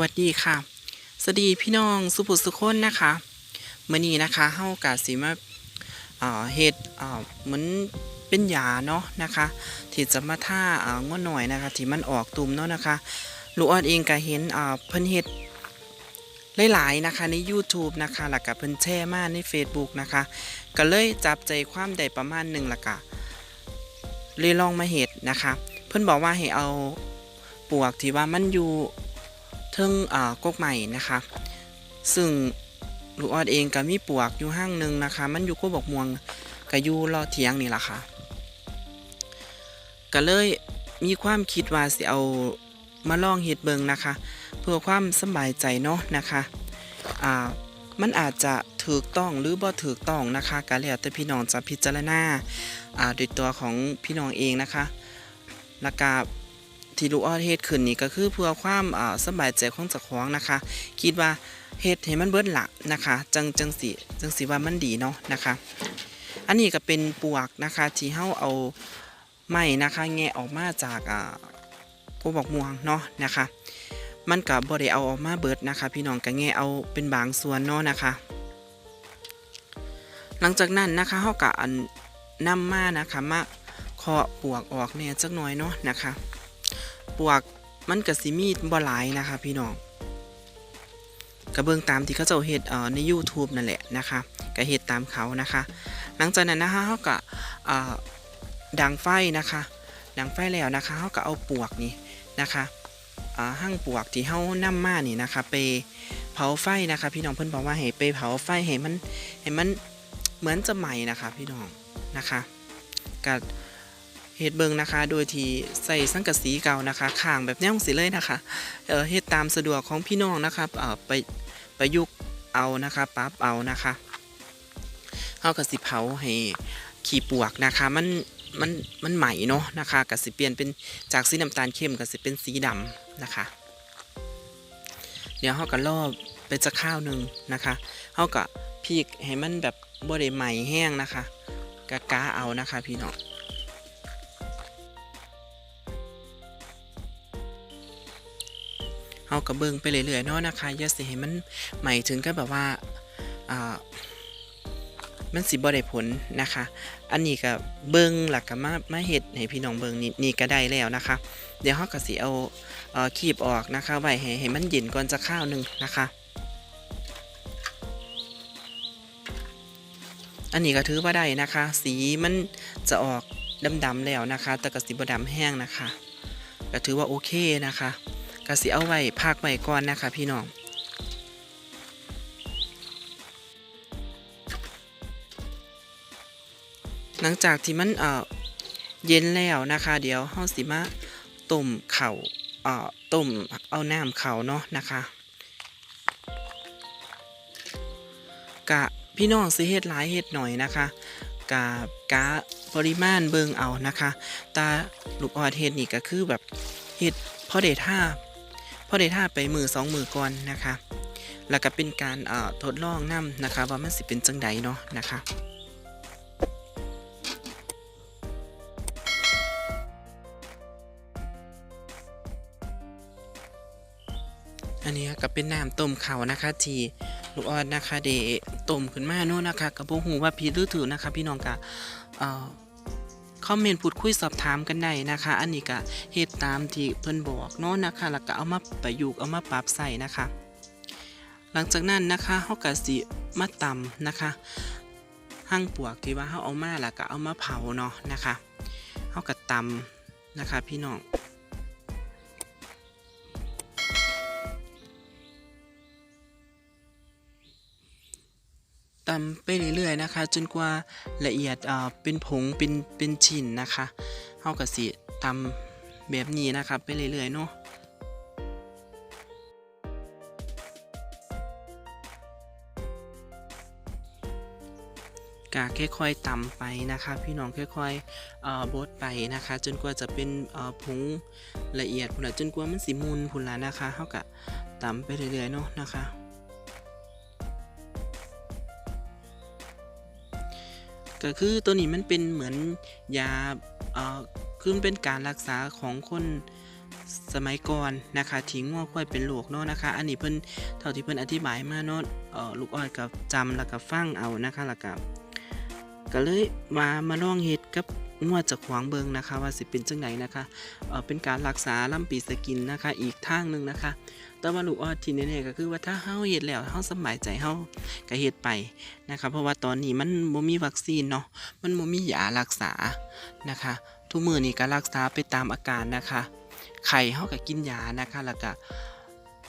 วัสดีค่ะ สวัสดีพี่น้องสุภุสุคนนะคะเมื่อนี้นะคะเฮากาสีมาเอ่อเฮ็ดเหมือนเป็นยาเนาะนะคะที่จะมาท่าเอ่อง้อหน่อยนะคะที่มันออกตุ่มเนาะนะคะลูกออดเองก็เห็นเอ่อเพิ่นเฮ็ดหลายๆนะคะใน YouTube นะคะแล้วก็เพิ่นแชร์มาใน Facebook นะคะ ก็เลยจับใจความได้ประมาณหนึ่งละก็เลยลองมาเฮ็ดนะคะ เพิ่นบอกว่าให้เอาปลวกที่ว่ามันอยู่ เทิงอ่ากกใหม่นะคะซึ่งลูกออดเองก็มีปวกอยู่ห้างหนึ่งนะคะ มันอยู่ก็บอกม่วงก็อยู่รอเถียงนี่แหละค่ะก็เลยมีความคิดว่าสิเอามาลองเฮ็ดเบิงนะคะ เพื่อความสบายใจเนาะนะคะอ่ามันอาจจะถูกต้องหรือบ่ถูกต้องนะคะก็แล้วแต่พี่น้องจะพิจารณาอ่าโดยตัวของพี่น้องเองนะคะแล้วก็ ที่ลูกออเฮ็ดขึ้นนี่ก็คือเพื่อความอ่าสบายใจของเจ้าของนะคะ คิดว่าเฮ็ดให้มันเบิดละนะคะ จังจังสิจังสิว่ามันดีเนาะนะคะ อันนี้ก็เป็นปวกนะคะที่เฮาเอาไม้นะคะ แงะออกมาจากอ่ากูบอกม่วงเนาะนะคะ มันก็บ่ได้เอาออกมาเบิดนะคะ พี่น้องก็แงะเอาเป็นบางส่วนเนาะนะคะ หลังจากนั้นนะคะเฮาก็อันนำมานะคะมาเคาะปวกออกแหน่จักหน่อยเนาะนะคะ ปวกมันก็สิมีบ่หลายนะคะพี่น้องกระเบื้องตามที่เขาเจ้าเฮ็ดเอ่อใน YouTube นั่นแหละนะคะก็เฮ็ดตามเขานะคะ หลังจากนั้นนะคะเขาก็เอ่อดังไฟนะคะดังไฟแล้วนะคะเขาก็เอาปวกนี่นะคะอ่างปวกที่เฮานำมานี่นะคะไปเผาไฟนะคะพี่น้องเพิ่นบอกว่าให้ไปเผาไฟให้มันให้มันเหมือนจะไหม้นะคะพี่น้องนะคะก็ เฮ็ดเบิงนะคะ โดยที่ใส่สังกะสีเก่านะคะข้างแบบแนวสิเลยนะคะเเฮ็ดตามสะดวกของพี่น้องนะคะเอ่อไปประยุกต์เอานะคะปรับเอานะคะเฮาก็สิเผาให้ขี้ปวกนะคะมันมันมันใหม่เนาะนะคะก็สิเปลี่ยนเป็นจากสีน้ำตาลเข้มก็สิเป็นสีดำนะคะ เดี๋ยวเฮาก็รอบไปจะข้าวหนึงนะคะเฮาก็พริกให้มันแบบบ่ได้ใหม่แห้งนะคะกะกาเอานะคะพี่น้อง เฮาก็เบิ่งไปเรื่อยๆเนาะนะคะอย่าสิให้มันใหม่ถึงกับแบบว่าอ่ามันสิบ่ได้ผลนะคะ อันนี้ก็เบิ่งหลักก็มามาเฮ็ดให้พี่น้องเบิ่งนี่นี่ก็ได้แล้วนะคะ เดี๋ยวเฮาก็สิเอาเอ่อคีบออกนะคะ ไว้ให้ให้มันเย็นก่อนจะข้าวหนึงนะคะ อันนี้ก็ถือว่าได้นะคะ สีมันจะออกดำๆแล้วนะคะ แต่ก็สิบ่ดำแห้งนะคะ ก็ถือว่าโอเคนะคะ ก็สิเอาไว้พักไว้ก่อนนะคะพี่น้องหลังจากที่มันเอ่อเย็นแล้วนะคะ เดี๋ยวเฮาสิมาต้มเข่าเอ่อต้มเอาน้ำเข่าเนาะนะคะกะพี่น้องสิเฮ็ดหลายเฮ็ดหน่อยนะคะกะกะปริมาณเบิงเอานะคะ ตาลูกออดเฮ็ดนี่ก็คือแบบเฮ็ดพอได้ท่า อได้ท่าไปมือสองมือก่อนนะคะ แล้วก็เป็นการเอ่อทดลองนํนะคะ ว่ามันสิเป็นจังใดเนาะนะคะอันนี้ก็เป็นน้ำต้มเขานะคะทีลูกออดนะคะเดต้มขึ้นมาโน่นนะคะกระโปงหูว่าพีหรือถือนะคะ พี่น้องกะเอ่อ คอมเมนต์พูดคุยสอบถามกันได้นะคะ อันนี้ก็เหตุตามที่เพิ่นบอกเนาะนะคะ แล้วก็เอามาประยุกต์เอามาปรับใส่นะคะ หลังจากนั้นนะคะเฮาก็สิมาตำนะคะหั่งปวกที่ว่าเฮาเอามาแล้วก็เอามาเผาเนาะนะคะเฮาก็ตำนะคะ พี่น้อง ตำไปเรื่อยๆนะคะ จนกว่าละเอียดเป็นผงเป็นเป็นชิ้นนะคะเฮาก็สิตำแบบนี้นะครับไปเรื่อยๆเนาะกาค่อยๆตำไปนะคะ พี่น้องค่อยๆเอ่อบดไปนะคะ จนกว่าจะเป็นเอ่อผงละเอียดพุ่นละจนกว่ามันสิมุนพุ่นละนะคะเฮาก็ตำไปเรื่อยๆเนาะนะคะ ก็คือตัวนี้มันเป็นเหมือนยาเอ่อคือมันเป็นการรักษาของคนสมัยก่อนนะคะที่งัวควายเป็นโรคเนาะนะคะ อันนี้เพิ่นเท่าที่เพิ่นอธิบายมาเนาะเอ่อลูกอ้อยกับจำแล้วก็ฟังเอานะคะแล้วก็ก็เลยมามาลองเห็ดกับ งัวจากขวางเบิงนะคะ ว่าสิเป็นจังไดนนะคะเออเป็นการรักษาลำปีสกินนะคะ อีกทางหนึ่งนะคะ แต่ว่าลูกอ้อที่แน่ๆก็คือว่าถ้าเฮาเฮ็ดแล้วเฮาสบายใจเฮาก็เฮ็ดไปนะคะ เพราะว่าตอนนี้มันบ่มีวัคซีนเนาะมันบ่มียารักษานะคะ ทุกมื้อนี้ก็รักษาไปตามอาการนะคะไข้เฮาก็กินยานะคะแล้วก็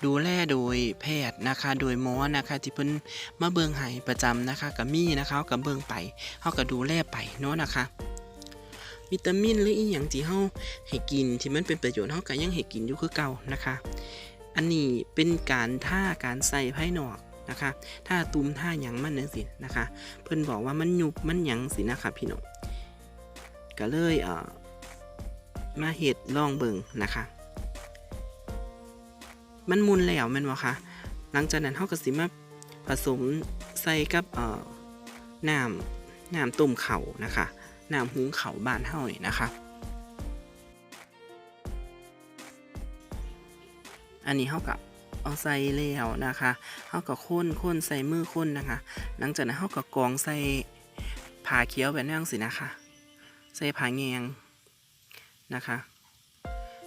ดูแลโดยแพทย์นะคะ โดยหมอนะคะ ที่เพิ่นมาเบิงให้ประจำนะคะก็มีนะคะเฮาก็เบิงไปเฮาก็ดูแลไปเนาะนะคะ วิตามินหรืออีหยังที่เฮาให้กินที่มันเป็นประโยชน์เฮาก็ยังให้กินอยู่คือเก่านะคะ อันนี้เป็นการท่าการใส่ภายนอกนะคะท่าตุมท่าหยังมันจังซี่นะคะ เพิ่นบอกว่ามันยุบมันหยังสินะคะพี่น้องก็เลยเอ่อมาเห็ดลองเบิงนะคะ มันมุนแล้วแมันวะคะหลังจากนั้นเขาก็สิมาผสมใส่กับเอ่อน้ำน้ำต้มเข่านะคะ น้ำหุงเขาบ้านเฮานี่นะคะ อันนี้เขาก็เอาใส่แล้วนะคะเขาก็ค้นค้นใส่มือค้นนะคะ หลังจากนั้นเขาก็กรองใส่ผ่าเคี้ยวแบบนั้นสินะคะ ใส่ผ่าแงงนะคะ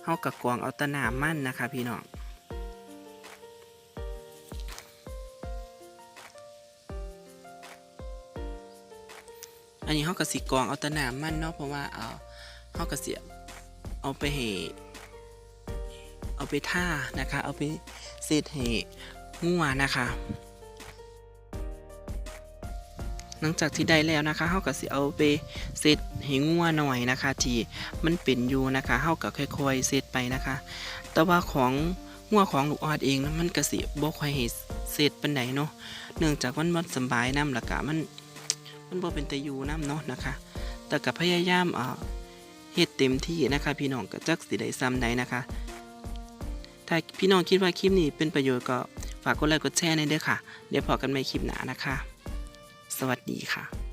เฮากะกวางเอาตะหนามมั่นนะคะ พี่น้อง อันนี้เฮากะสิกองเอาตะนามมั่นเนาะเพราะว่าเอาเฮากะสิเอาไปให้เอาไปท่านะคะ เอาไปเศษให้งัวนะคะ หลังจากที่ได้แล้วนะคะเฮาก็สิเอาไปเซตให้งัวหน่อยนะคะที่มันเป็นอยู่นะคะเฮาก็ค่อยๆเซตไปนะคะ แต่ว่าของงัวของลูกออดเองนะมันก็สิบ่ค่อยให้เซตปานใดเนาะเนื่องจากมันบ่สบายนำแล้วก็มัน มันบ่เป็นตะอยู่นํเนาะนะคะ แต่กับพยายามเอ่อเฮ็ดเต็มที่นะคะพี่น้องก็จักสิได้ซ้ำใดนะคะ ถ้าพี่น้องคิดว่าคลิปนี้เป็นประโยชน์ก็ฝากกดไลค์กดแชร์ในเด้อค่ะ เดี๋ยวพอกันใหม่คลิปหน้านะคะ สวัสดีค่ะ